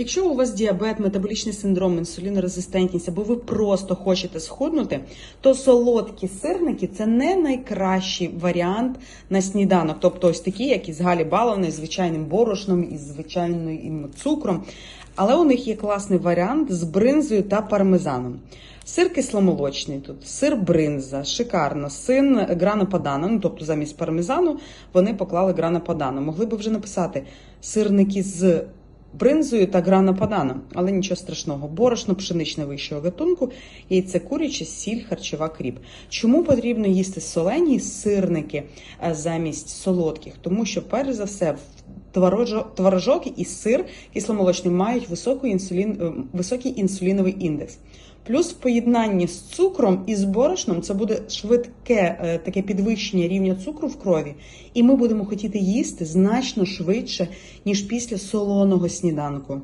Якщо у вас діабет, метаболічний синдром, інсулінорезистентність, або ви просто хочете схуднути, то солодкі сирники це не найкращий варіант на сніданок. Тобто ось такі, як із Галі звичайним борошном, із звичайним цукром. Але у них є класний варіант з бринзою та пармезаном. Сир кисломолочний тут, сир бринза, шикарно, син грана падана, ну тобто замість пармезану вони поклали грана падана. Могли би вже написати сирники з бринзою та грана падана, але нічого страшного. Борошно пшеничне вищого гатунку, яйце куряче, сіль, харчова кріп. Чому потрібно їсти солені сирники е, замість солодких? Тому що, перш за все, Творожок і сир кисломолочний мають високий, інсулін, е, високий інсуліновий індекс. Плюс в поєднанні з цукром і з борошном це буде швидке е, таке підвищення рівня цукру в крові, і ми будемо хотіти їсти значно швидше, ніж після солоного сніданку.